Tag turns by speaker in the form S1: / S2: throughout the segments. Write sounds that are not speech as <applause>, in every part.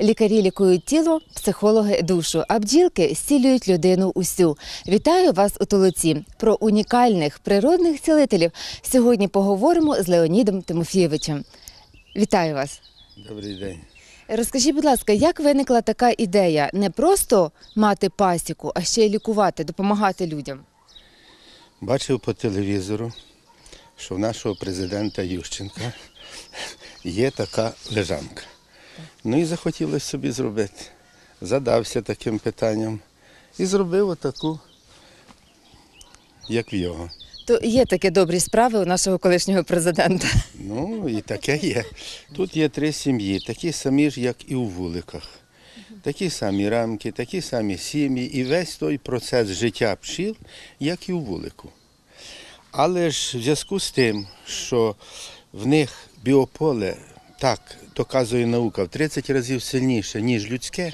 S1: Лікарі лікують тіло, психологи душу, а бджілки зцілюють людину усю. Вітаю вас у Толоці. Про унікальних природних цілителів сьогодні поговоримо з Леонідом Тимофійовичем. Вітаю вас.
S2: Добрий день.
S1: Розкажіть, будь ласка, як виникла така ідея не просто мати пасіку, а ще й лікувати, допомагати людям?
S2: Бачив по телевізору, що в нашого президента Ющенка є така лежанка. Ну і захотілося собі зробити. Задався таким питанням і зробив отаку, як в його.
S1: То є такі добрі справи у нашого колишнього президента.
S2: Ну і таке є. Тут є три сім'ї, такі самі ж, як і у вуликах. Такі самі рамки, такі самі сім'ї і весь той процес життя пчіл, як і у вулику. Але ж в зв'язку з тим, що в них біополе, так доказує наука, в 30 разів сильніше, ніж людське,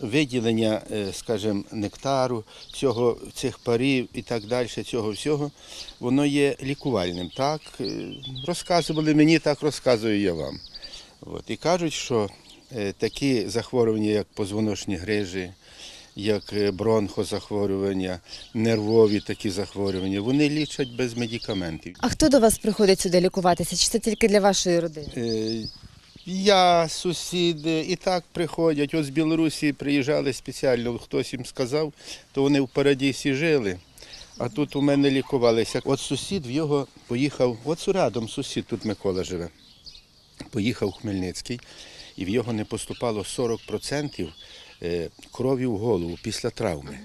S2: виділення, е, скажімо, нектару, цього, цих парів і так далі, цього всього, воно є лікувальним. Так е, розказували мені, так розказую я вам. От. І кажуть, що е, такі захворювання, як позвоночні грижі, як е, бронхозахворювання, нервові такі захворювання, вони лічать без медикаментів.
S1: А хто до вас приходить сюди лікуватися? Чи це тільки для вашої родини?
S2: Е, Я, сусіди і так приходять. От з Білорусі приїжджали спеціально, хтось їм сказав, то вони в Парадісі жили. А тут у мене лікувалися. От сусід в його поїхав, от рядом сусід, тут Микола живе. Поїхав Хмельницький, і в його не поступало 40% е, крові в голову після травми.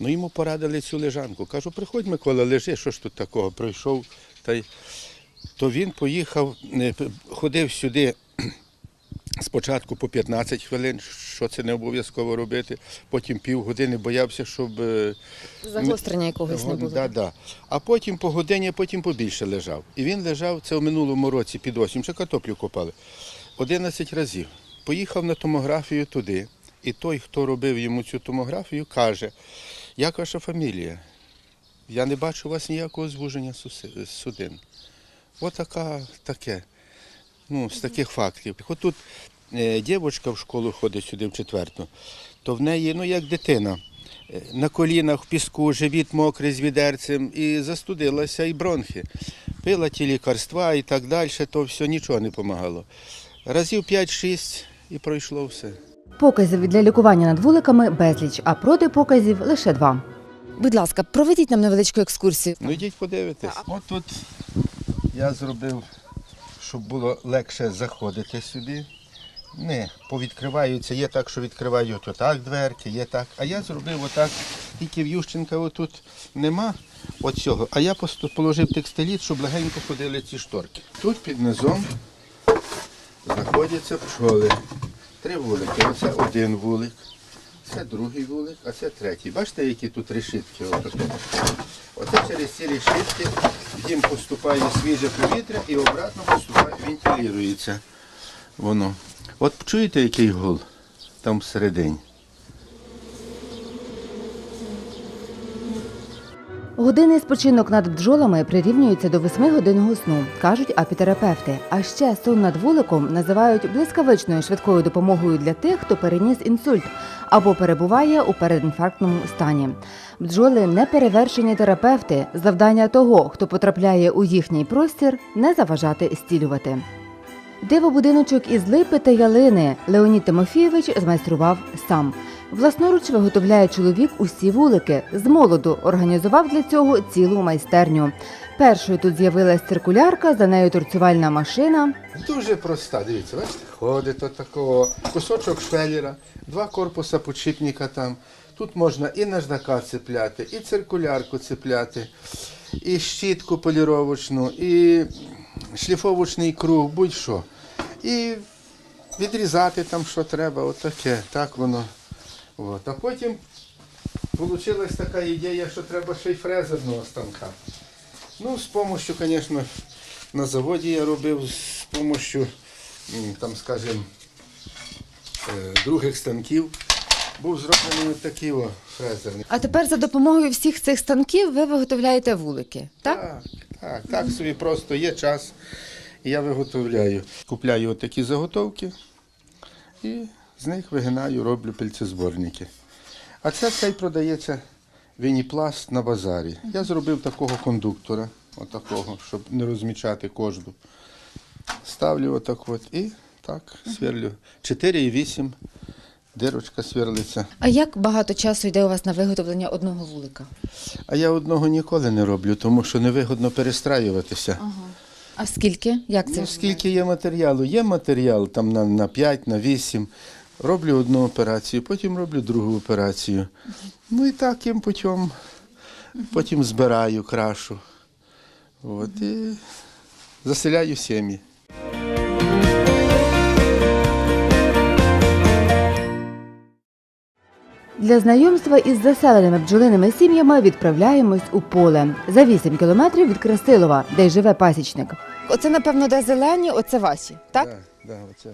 S2: Ну йому порадили цю лежанку. Кажу, приходь, Микола, лежи, що ж тут такого? Прийшов та й то він поїхав, е, ходив сюди <clears throat> спочатку по 15 хвилин, що це не обов'язково робити, потім півгодини боявся, щоб. е,
S1: Загострення якогось не було.
S2: Да, да. А потім по годині, потім побільше лежав. І він лежав, це в минулому році під осінь, ще картоплю копали, 11 разів. Поїхав на томографію туди, і той, хто робив йому цю томографію, каже, як ваша фамілія? Я не бачу у вас ніякого звуження судин. Отака таке. Ну, з таких фактів. От тут е, дівчинка в школу ходить сюди в четверту, то в неї, ну як дитина, е, на колінах в піску, живіт мокрий з відерцем, і застудилася, і бронхи. Пила ті лікарства і так далі, то все нічого не допомагало. Разів 5-6 і пройшло все.
S1: Показів для лікування над вуликами безліч, а протипоказів лише два. Будь ласка, проведіть нам невеличку екскурсію.
S2: Ну йдіть подивитись. От тут я зробив, щоб було легше заходити сюди. Не, повідкриваються, є так, що відкривають отак дверки, є так. А я зробив отак, тільки в Ющенка отут нема оцього. А я положив текстиліт, щоб легенько ходили ці шторки. Тут під низом знаходяться пчоли. Три вулики. Оце один вулик, це другий вулик, а це третій. Бачите, які тут решітки? Оце через ці решітки їм поступає свіже повітря і обратно поступає, вентилюється воно. От чуєте, який гул там всередині?
S1: Годинний спочинок над бджолами прирівнюється до 8-годинного сну, кажуть апітерапевти. А ще сон над вуликом називають блискавичною швидкою допомогою для тих, хто переніс інсульт або перебуває у передінфарктному стані. Бджоли неперевершені терапевти. Завдання того, хто потрапляє у їхній простір, не заважати зцілювати. Диво-будиночок із липи та ялини Леонід Тимофійович змайстрував сам. Власноруч виготовляє чоловік усі вулики. З молоду організував для цього цілу майстерню. Першою тут з'явилась циркулярка, за нею торцювальна машина.
S2: Дуже проста, дивіться, бачите, ходить такого, кусочок швеллера, два корпуса подшипника там. Тут можна і наждака цепляти, і циркулярку цепляти, і щітку поліровочну, і шліфовочний круг, будь-що. І відрізати там, що треба, отаке, так воно. От. А потім вийшла така ідея, що треба ще й фрезерного станка. Ну, з допомогою, звісно, на заводі я робив з допомогою, там, скажімо, е, других станків. Був зроблений такий о, фрезерний.
S1: А тепер за допомогою всіх цих станків ви виготовляєте вулики, так?
S2: Так, так, так собі просто є час. Я виготовляю. Купляю такі заготовки і з них вигинаю, роблю пильцезборники. А це цей продається вініпласт на базарі. Я зробив такого кондуктора, отакого, щоб не розмічати кожну. Ставлю отак от і так сверлю. 4,8 дирочка сверлиться.
S1: А як багато часу йде у вас на виготовлення одного вулика?
S2: А я одного ніколи не роблю, тому що невигодно перестраюватися.
S1: А скільки? Як це?
S2: Ну, скільки є матеріалу? Є матеріал там на, на 5, на 8. Роблю одну операцію, потім роблю другу операцію. Ну і таким путем потім збираю, крашу. От, і заселяю сім'ї.
S1: Для знайомства із заселеними бджолиними сім'ями відправляємось у поле за 8 кілометрів від Красилова, де й живе пасічник. Оце, напевно, де зелені, оце ваші, так?
S2: Да, да, оце.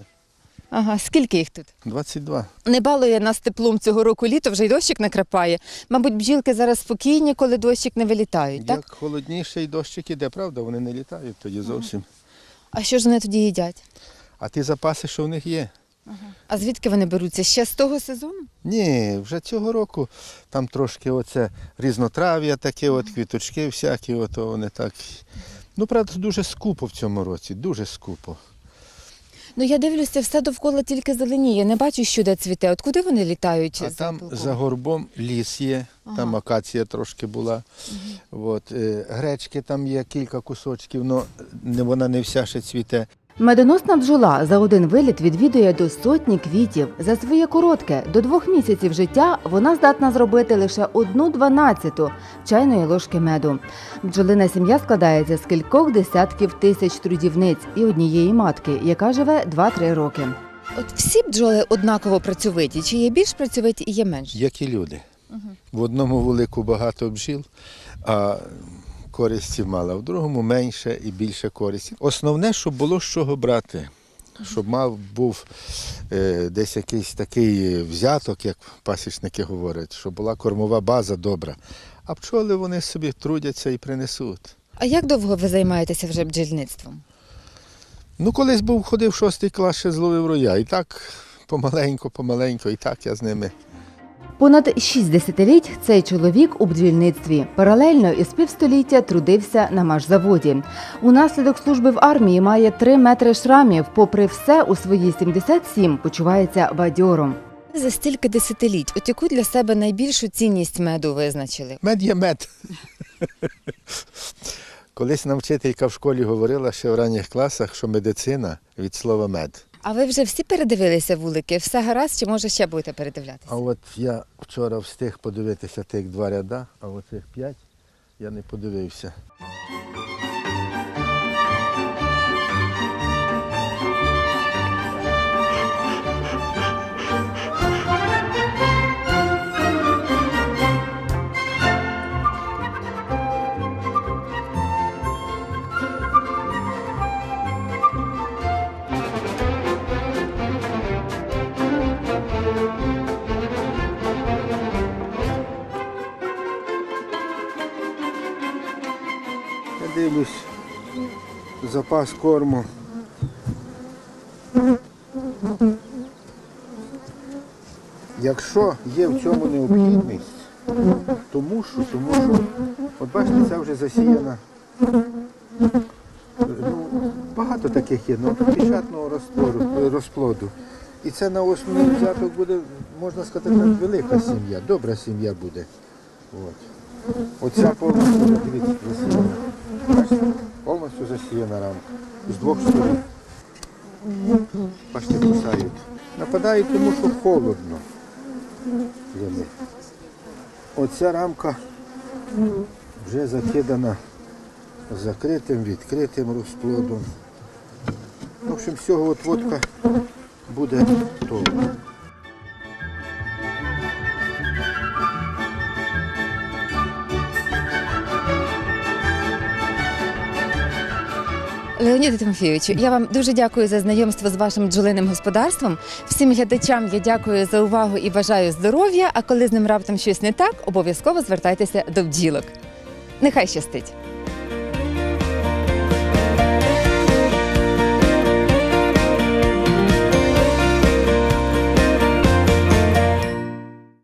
S1: Ага, скільки їх тут?
S2: 22.
S1: Не балує нас теплом цього року літо, вже й дощик накрапає. Мабуть, бджілки зараз спокійні, коли дощик не вилітають, так?
S2: Як холодніше і дощик іде, правда, вони не літають тоді зовсім.
S1: А що ж вони тоді їдять?
S2: А ті запаси, що в них є?
S1: А звідки вони беруться? Ще з того сезону?
S2: Ні, вже цього року там трошки оце різнотрав'я таке, от квіточки всякі, от вони так. Ну, правда, дуже скупо в цьому році, дуже скупо.
S1: Ну я дивлюся, все довкола тільки зеленіє. Не бачу, що де цвіте. От куди вони літають?
S2: А
S1: за
S2: там
S1: пилком?
S2: за горбом ліс є, там акація трошки була. От, е, гречки там є кілька кусочків, але вона не вся ще цвіте.
S1: Медоносна бджола за один виліт відвідує до сотні квітів. За своє коротке до двох місяців життя вона здатна зробити лише одну дванадцяту чайної ложки меду. Бджолина сім'я складається з кількох десятків тисяч трудівниць і однієї матки, яка живе 2-3 роки. От всі бджоли однаково працьовиті, чи є більш працьовиті і є менш?
S2: Як і люди. В одному вулику багато бджіл, а користі мало, в другому менше і більше користі. Основне, щоб було з чого брати. Щоб мав був е, десь якийсь такий взяток, як пасічники говорять, щоб була кормова база добра. А пчоли вони собі трудяться і принесуть.
S1: А як довго ви займаєтеся вже бджільництвом?
S2: Ну, колись був ходив шостий клас, ще зловив роя. І так помаленько, помаленько, і так я з ними.
S1: Понад шість десятиліть цей чоловік у бджільництві паралельно із півстоліття трудився на машзаводі. Унаслідок служби в армії має три метри шрамів. Попри все, у свої 77 почувається бадьором. За стільки десятиліть, от яку для себе найбільшу цінність меду визначили?
S2: Мед є мед. Колись нам вчителька в школі говорила ще в ранніх класах, що медицина від слова мед.
S1: А ви вже всі передивилися вулики? Все гаразд, чи може ще будете передивлятися?
S2: А от я вчора встиг подивитися тих два ряда, а оцих п'ять я не подивився. Дивлюсь, запас корму. Якщо є в цьому необхідність, тому що, тому що, от бачите, це вже засіяна. Ну, багато таких є, ну, печатного розтвору, розплоду. І це на основний взяток буде, можна сказати, велика сім'я, добра сім'я буде. От. Оця повністю дивіться, засіяна. Повністю засіяна рамка. З двох сторон. Бачите, кусають. Нападають, тому що холодно. Вони. Оця рамка вже закидана закритим, відкритим розплодом. В общем, всього от водка буде готова.
S1: Леоніде Тимофійовичу, я вам дуже дякую за знайомство з вашим бджолиним господарством. Всім глядачам я дякую за увагу і бажаю здоров'я. А коли з ним раптом щось не так, обов'язково звертайтеся до бджілок. Нехай щастить!